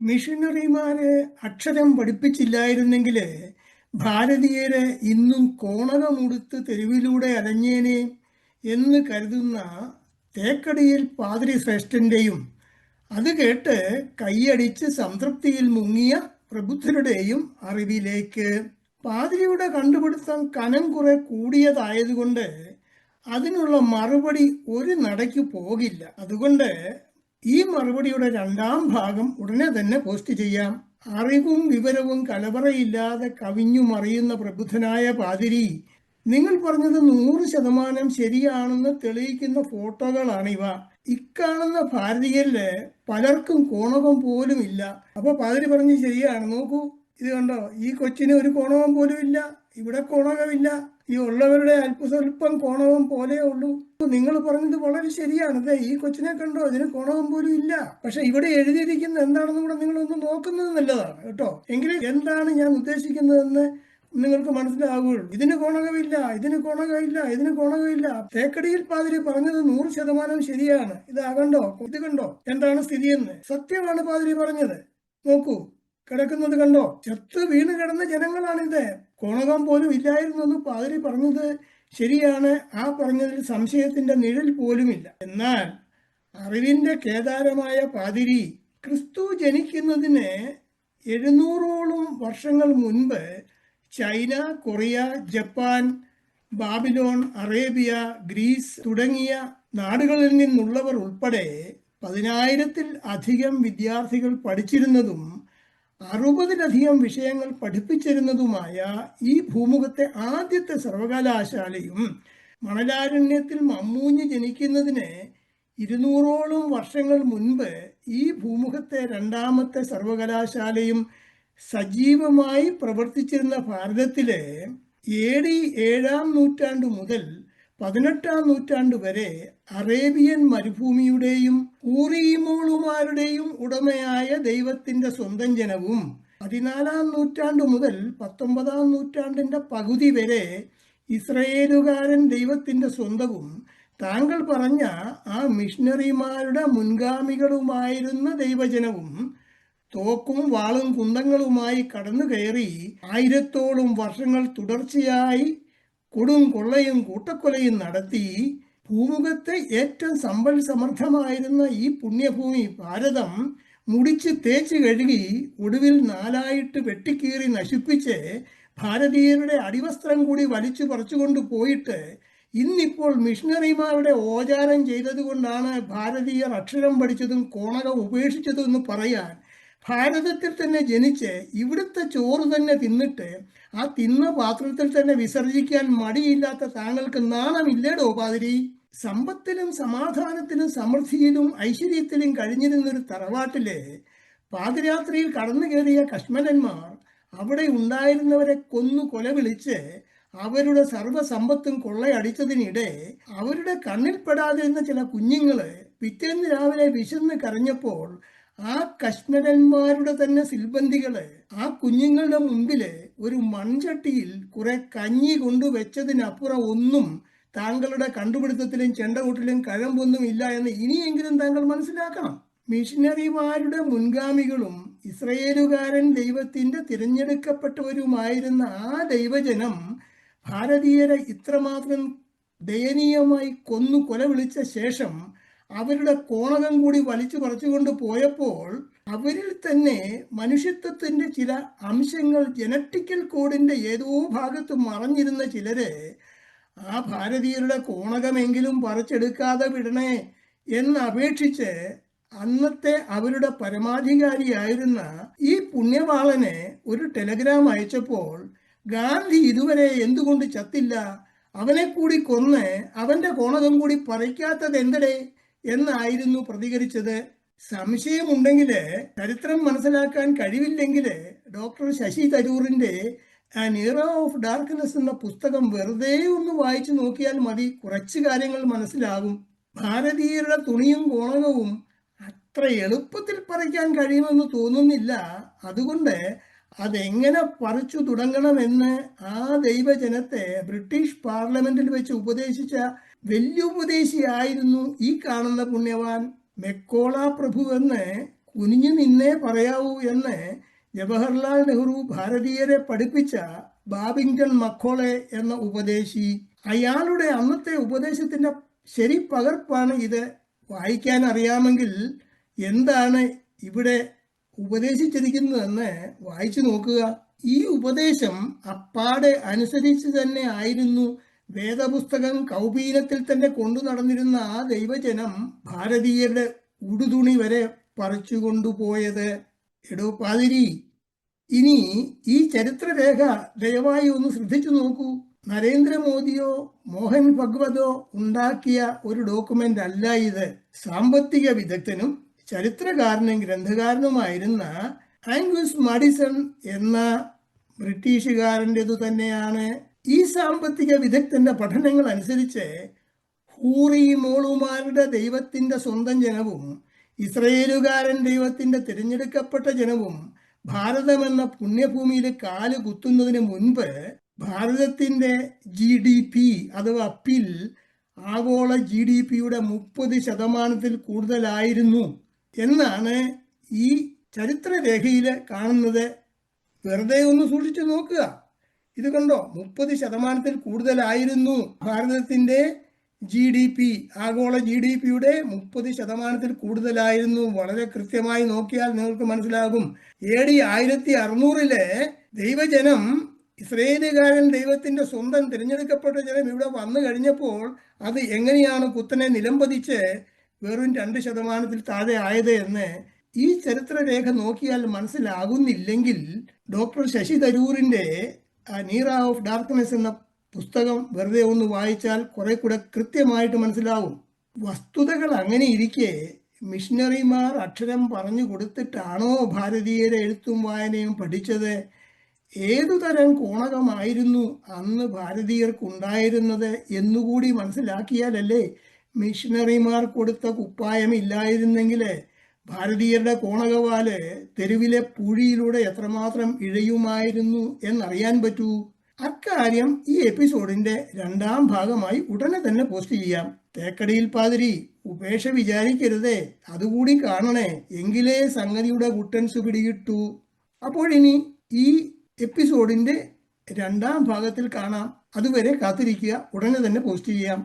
മിഷനറിമാരെ അക്ഷരം പഠിപ്പിച്ചില്ലായിരുന്നെങ്കിൽ ഭാരതീയരെ ഇന്നും കോണകമുടുത്ത് തെരുവിലൂടെ അലഞ്ഞേനെ എന്ന് കരുതുന്ന തേക്കടിയിൽ പാതിരി ശ്രേഷ്ഠന്റെയും അത് കേട്ട് കൈയടിച്ച് സംതൃപ്തിയിൽ മുങ്ങിയ പ്രബുദ്ധരുടെയും അറിവിലേക്ക്. പാതിരിയുടെ കണ്ടുപിടുത്തം കനം കുറെ കൂടിയതായതുകൊണ്ട് അതിനുള്ള മറുപടി ഒരു നടയ്ക്ക് പോകില്ല. അതുകൊണ്ട് ഈ മറുപടിയുടെ രണ്ടാം ഭാഗം ഉടനെ തന്നെ പോസ്റ്റ് ചെയ്യാം. അറിവും വിവരവും കലവറയില്ലാതെ കവിഞ്ഞു മറിയുന്ന പ്രബുദ്ധനായ പാതിരി. നിങ്ങൾ പറഞ്ഞത് നൂറ് ശതമാനം ശരിയാണെന്ന് തെളിയിക്കുന്ന ഫോട്ടോകളാണിവ. ഇക്കാണുന്ന ഭാരതീയരിൽ പലർക്കും കോണകം പോലും ഇല്ല. അപ്പൊ പാതിരി പറഞ്ഞ് ശരിയാണ്. നോക്കൂ ഇത് കണ്ടോ? ഈ കൊച്ചിന് ഒരു കോണകം പോലും ഇല്ല. ഇവിടെ കോണകമില്ല. ഈ ഉള്ളവരുടെ അല്പസ്വല്പം കോണവും പോലെ ഉള്ളൂ. നിങ്ങൾ പറഞ്ഞത് വളരെ ശരിയാണ്. അതെ ഈ കൊച്ചിനെ കണ്ടോ? ഇതിന് കോണവും പോലും ഇല്ല. പക്ഷെ ഇവിടെ എഴുതിയിരിക്കുന്ന എന്താണെന്ന് കൂടെ നിങ്ങളൊന്ന് നോക്കുന്നത് നല്ലതാണ് കേട്ടോ. എങ്കിലും എന്താണ് ഞാൻ ഉദ്ദേശിക്കുന്നതെന്ന് നിങ്ങൾക്ക് മനസ്സിലാവുകയുള്ളൂ ഇതിന് കോണകമില്ല ഇതിന് കോണകമില്ല ഇതിന് കോണകമില്ല. തേക്കടിയിൽ പാതിരി പറഞ്ഞത് നൂറ് ശതമാനം ശരിയാണ്. ഇതാകണ്ടോ ഇത് കണ്ടോ? എന്താണ് സ്ഥിതിയെന്ന്? സത്യമാണ് പാതിരി പറഞ്ഞത്. നോക്കൂ കിടക്കുന്നത് കണ്ടോ? ചത്ത് വീണ് കിടന്ന ജനങ്ങളാണിത്. കോണകം പോലും ഇല്ലായിരുന്നു എന്ന് പാതിരി പറഞ്ഞത് ശരിയാണ്. ആ പറഞ്ഞതിൽ സംശയത്തിന്റെ നിഴൽ പോലുമില്ല. എന്നാൽ അറിവിന്റെ കേദാരമായ പാതിരി ക്രിസ്തു ജനിക്കുന്നതിന് എഴുന്നൂറോളം വർഷങ്ങൾ മുൻപ് China Korea Japan Babylon Arabia Greece തുടങ്ങിയ നാടുകളിൽ നിന്നുള്ളവർ ഉൾപ്പെടെ പതിനായിരത്തിൽ അധികം വിദ്യാർത്ഥികൾ പഠിച്ചിരുന്നതും അറുപതിലധികം വിഷയങ്ങൾ പഠിപ്പിച്ചിരുന്നതുമായ ഈ ഭൂമുഖത്തെ ആദ്യത്തെ സർവകലാശാലയും മണലാരണ്യത്തിൽ മമ്മൂഞ്ഞ് ജനിക്കുന്നതിന് ഇരുന്നൂറോളം വർഷങ്ങൾ മുൻപ് ഈ ഭൂമുഖത്തെ രണ്ടാമത്തെ സർവകലാശാലയും സജീവമായി പ്രവർത്തിച്ചിരുന്ന ഭാരതത്തിലെ ഏഴ് ഏഴാം നൂറ്റാണ്ടു മുതൽ പതിനെട്ടാം നൂറ്റാണ്ട് വരെ അറേബ്യൻ മരുഭൂമിയുടെയും ഊറിയമോളുമാരുടെയും ഉടമയായ ദൈവത്തിന്റെ സ്വന്തം ജനവും പതിനാലാം നൂറ്റാണ്ട് മുതൽ പത്തൊമ്പതാം നൂറ്റാണ്ടിന്റെ പകുതി വരെ ഇസ്രയേലുകാരൻ ദൈവത്തിന്റെ സ്വന്തവും. താങ്കൾ പറഞ്ഞ ആ മിഷണറിമാരുടെ മുൻഗാമികളുമായിരുന്ന ദൈവജനവും തോക്കും വാളും കുന്തങ്ങളുമായി കടന്നു കയറി ആയിരത്തോളം വർഷങ്ങൾ തുടർച്ചയായി കൊടും കൊള്ളയും കൂട്ടക്കൊലയും നടത്തി ഭൂമുഖത്തെ ഏറ്റവും സമ്പൽ സമർത്ഥമായിരുന്ന ഈ പുണ്യഭൂമി ഭാരതം മുടിച്ച് തേച്ച് കഴുകി ഒടുവിൽ നാലായിട്ട് വെട്ടിക്കീറി നശിപ്പിച്ച് ഭാരതീയരുടെ അടിവസ്ത്രം കൂടി വലിച്ചു പറിച്ചുകൊണ്ട് പോയിട്ട് ഇന്നിപ്പോൾ മിഷണറിമാരുടെ ഓചാരം ചെയ്തതുകൊണ്ടാണ് ഭാരതീയർ അക്ഷരം പഠിച്ചതും കോണകം ഉപേക്ഷിച്ചതും എന്ന് പറയാൻ ഭാരതത്തിൽ തന്നെ ജനിച്ച് ഇവിടുത്തെ ചോറ് തന്നെ തിന്നിട്ട് ആ തിന്ന പാത്രത്തിൽ തന്നെ വിസർജിക്കാൻ മടിയില്ലാത്ത താങ്കൾക്ക് നാണമില്ലേടോ പാതിരി? സമ്പത്തിലും സമാധാനത്തിലും സമൃദ്ധിയിലും ഐശ്വര്യത്തിലും കഴിഞ്ഞിരുന്നൊരു തറവാട്ടിലെ പാതിരാത്രിയിൽ കടന്നു കയറിയ കശ്മലന്മാർ അവിടെ ഉണ്ടായിരുന്നവരെ കൊന്നു കൊല വിളിച്ച് അവരുടെ സർവസമ്പത്തും കൊള്ളയടിച്ചതിനിടെ അവരുടെ കണ്ണിൽപ്പെടാതിരുന്ന ചില കുഞ്ഞുങ്ങൾ പിറ്റേന്ന് രാവിലെ വിശന്ന് കരഞ്ഞപ്പോൾ ആ കശ്മരന്മാരുടെ തന്നെ സിൽബന്ധികൾ ആ കുഞ്ഞുങ്ങളുടെ മുമ്പിൽ ഒരു മൺചട്ടിയിൽ കുറെ കഞ്ഞി കൊണ്ടുവച്ചതിനപ്പുറം ഒന്നും താങ്കളുടെ കണ്ടുപിടുത്തത്തിലും ചെണ്ടകൂട്ടിലും കഴമ്പൊന്നും ഇല്ല എന്ന് ഇനിയെങ്കിലും താങ്കൾ മനസ്സിലാക്കണം. മിഷനറിമാരുടെ മുൻഗാമികളും ഇസ്രയേലുകാരൻ ദൈവത്തിന്റെ തിരഞ്ഞെടുക്കപ്പെട്ടവരുമായിരുന്ന ആ ദൈവജനം ഭാരതീയരെ ഇത്രമാത്രം ദയനീയമായി കൊന്നു കൊല വിളിച്ച ശേഷം അവരുടെ കോണകം കൂടി വലിച്ചു പറിച്ചുകൊണ്ട് പോയപ്പോൾ അവരിൽ തന്നെ മനുഷ്യത്വത്തിന്റെ ചില അംശങ്ങൾ ജനറ്റിക്കൽ കോഡിന്റെ ഏതോ ഭാഗത്ത് മറഞ്ഞിരുന്ന ചിലര് ആ ഭാരതീയരുടെ കോണകമെങ്കിലും പറിച്ചെടുക്കാതെ വിടണേ എന്ന് അപേക്ഷിച്ച് അന്നത്തെ അവരുടെ പരമാധികാരിയായിരുന്ന ഈ പുണ്യവാളനെ ഒരു ടെലഗ്രാം അയച്ചപ്പോൾ ഗാന്ധി ഇതുവരെ എന്തുകൊണ്ട് ചത്തില്ല? അവനെ കൂടി കൊന്ന് അവന്റെ കോണകം കൂടി പറിക്കാത്തത് എന്തടേ എന്നായിരുന്നു പ്രതികരിച്ചത്. സംശയമുണ്ടെങ്കിൽ ചരിത്രം മനസ്സിലാക്കാൻ കഴിവില്ലെങ്കിൽ ഡോക്ടർ ശശി തരൂറിന്റെ ഇറ ഓഫ് ഡാർക്ക്നെസ് എന്ന പുസ്തകം വെറുതെ ഒന്ന് വായിച്ചു നോക്കിയാൽ മതി. കുറച്ച് കാര്യങ്ങൾ മനസ്സിലാകും. ഭാരതീയരുടെ തുണിയും ഗുണകവും അത്ര എളുപ്പത്തിൽ പറിക്കാൻ കഴിയുമെന്ന് തോന്നുന്നില്ല. അതുകൊണ്ട് അതെങ്ങനെ പറിച്ചു തുടങ്ങണമെന്ന് ആ ദൈവജനത്തെ ബ്രിട്ടീഷ് പാർലമെന്റിൽ വെച്ച് ഉപദേശിച്ച വെല്ലുപദേശിയായിരുന്നു ഈ കാണുന്ന പുണ്യവാൻ. മെക്കോള പ്രഭു എന്ന് കുനിഞ്ഞു നിന്നേ പറയാവൂ എന്ന് ജവഹർലാൽ നെഹ്റു ഭാരതീയരെ പഠിപ്പിച്ച ബാബിങ്ടൺ മക്കോളെ എന്ന ഉപദേശി. അയാളുടെ അന്നത്തെ ഉപദേശത്തിന്റെ ശരി പകർപ്പാണ് ഇത്. വായിക്കാൻ അറിയാമെങ്കിൽ എന്താണ് ഇവിടെ ഉപദേശിച്ചിരിക്കുന്നതെന്ന് വായിച്ചു നോക്കുക. ഈ ഉപദേശം അപ്പാടെ അനുസരിച്ച് തന്നെ ആയിരുന്നു. വേദപുസ്തകം കൗപീനത്തിൽ തന്നെ കൊണ്ടു നടന്നിരുന്ന ആ ദൈവജനം ഭാരതീയരുടെ ഉടുതുണി വരെ പറിച്ചു കൊണ്ടുപോയത് എടോ പാതിരി ഇനി ഈ ചരിത്രരേഖ ദയവായി ഒന്ന് ശ്രദ്ധിച്ചു നോക്കൂ. നരേന്ദ്രമോദിയോ മോഹൻ ഭഗവതോ ഉണ്ടാക്കിയ ഒരു ഡോക്യുമെന്റ് അല്ല ഇത്. സാമ്പത്തിക വിദഗ്ധനും ചരിത്രകാരനും ഗ്രന്ഥകാരനുമായിരുന്ന ആംഗ്ലസ് മാഡിസൺ എന്ന ബ്രിട്ടീഷുകാരന്റെതു തന്നെയാണ് ഈ സാമ്പത്തിക വിദഗ്ധന്റെ പഠനങ്ങൾ അനുസരിച്ച് ഹൂറി മോളുമാരുടെ ദൈവത്തിന്റെ സ്വന്തം ജനവും ഇസ്രയേലുകാരൻ ദൈവത്തിന്റെ തിരഞ്ഞെടുക്കപ്പെട്ട ജനവും ഭാരതമെന്ന പുണ്യഭൂമിയിൽ കാൽ കുത്തുന്നതിന് മുൻപ് ഭാരതത്തിന്റെ ജി ഡി പി അഥവാ പിൽ ആഗോള ജി ഡി പിയുടെ മുപ്പത് ശതമാനത്തിൽ കൂടുതലായിരുന്നു എന്നാണ് ഈ ചരിത്രരേഖയിൽ കാണുന്നത്. വെറുതെ ഒന്ന് സൂക്ഷിച്ചു നോക്കുക. ഇത് കണ്ടോ? മുപ്പത് ശതമാനത്തിൽ കൂടുതലായിരുന്നു ഭാരതത്തിന്റെ ജി ഡി പി ആഗോള ജി ഡി പിയുടെ മുപ്പത് ശതമാനത്തിൽ കൂടുതലായിരുന്നു. വളരെ കൃത്യമായി നോക്കിയാൽ നിങ്ങൾക്ക് മനസ്സിലാകും. എ ഡി ആയിരത്തി അറുന്നൂറിലെ ദൈവജനം ഇസ്രയേലുകാരൻ ദൈവത്തിന്റെ സ്വന്തം തിരഞ്ഞെടുക്കപ്പെട്ട ജനം ഇവിടെ വന്നു കഴിഞ്ഞപ്പോൾ അത് എങ്ങനെയാണ് കുത്തനെ നിലംപതിച്ച് വെറും രണ്ട് ശതമാനത്തിൽ താഴെ ആയത് എന്ന് ഈ ചരിത്രരേഖ നോക്കിയാൽ മനസ്സിലാകുന്നില്ലെങ്കിൽ ഡോക്ടർ ശശി തരൂരിന്റെ നീറ ഓഫ് ഡാർക്ക്നെസ് എന്ന പുസ്തകം വെറുതെ ഒന്ന് വായിച്ചാൽ കുറെ കൂടെ കൃത്യമായിട്ട് മനസ്സിലാവും. വസ്തുതകൾ അങ്ങനെ ഇരിക്കെ മിഷണറിമാർ അക്ഷരം പറഞ്ഞു കൊടുത്തിട്ടാണോ ഭാരതീയരെ എഴുത്തും വായനയും പഠിച്ചത്? ഏതുതരം കോണകമായിരുന്നു അന്ന് ഭാരതീയർക്കുണ്ടായിരുന്നത് എന്നുകൂടി മനസ്സിലാക്കിയാലല്ലേ മിഷണറിമാർ കൊടുത്ത കുപ്പായം ഇല്ലായിരുന്നെങ്കിൽ ഭാരതീയരുടെ കോണകവാൽ തെരുവിലെ പുഴിയിലൂടെ എത്രമാത്രം ഇഴയുമായിരുന്നു എന്നറിയാൻ പറ്റൂ? അക്കാര്യം ഈ എപ്പിസോഡിന്റെ രണ്ടാം ഭാഗമായി ഉടനെ തന്നെ പോസ്റ്റ് ചെയ്യാം. തേക്കടിയിൽ പാതിരി ഉപേക്ഷ വിചാരിക്കരുതേ. അതുകൂടി കാണണേ. എങ്കിലേ സംഗതിയുടെ കുട്ടൻസ് പിടികിട്ടു. അപ്പോഴിനി ഈ എപ്പിസോഡിന്റെ രണ്ടാം ഭാഗത്തിൽ കാണാം. അതുവരെ കാത്തിരിക്കുക. ഉടനെ തന്നെ പോസ്റ്റ് ചെയ്യാം.